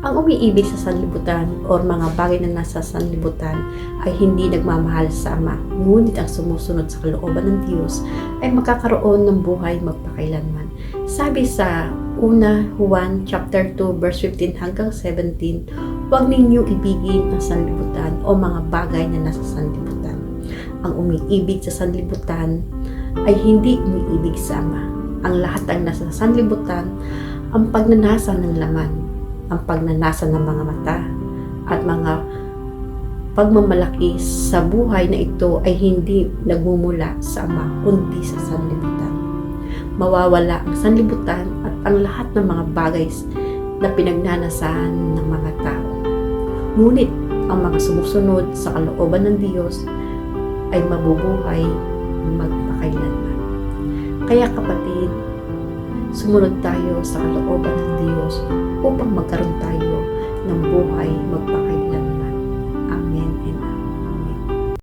Ang umiibig sa sanlibutan o mga bagay na nasa sanlibutan ay hindi nagmamahal sa Ama, ngunit ang sumusunod sa kalooban ng Diyos ay magkakaroon ng buhay magpakailanman. Sabi sa una Juan chapter 2 verse 15 hanggang 17, huwag ninyong ibigin ang sanlibutan o mga bagay na nasa sanlibutan. Ang umiibig sa sanlibutan ay hindi umiibig sa Ama. Ang lahat ng nasa sanlibutan, ang pagnanasa ng laman, ang pagnanasa ng mga mata, at mga pagmamalaki sa buhay na ito ay hindi nagmumula sa Ama, kundi sa sanlibutan. Mawawala ang sanlibutan at ang lahat ng mga bagay na pinagnanasahan ng mga tao. Ngunit ang mga sumusunod sa kalooban ng Diyos ay mabubuhay magpakailanman. Kaya kapatid, sumunod tayo sa kalooban ng Diyos upang magkaroon tayo ng buhay magpapalagay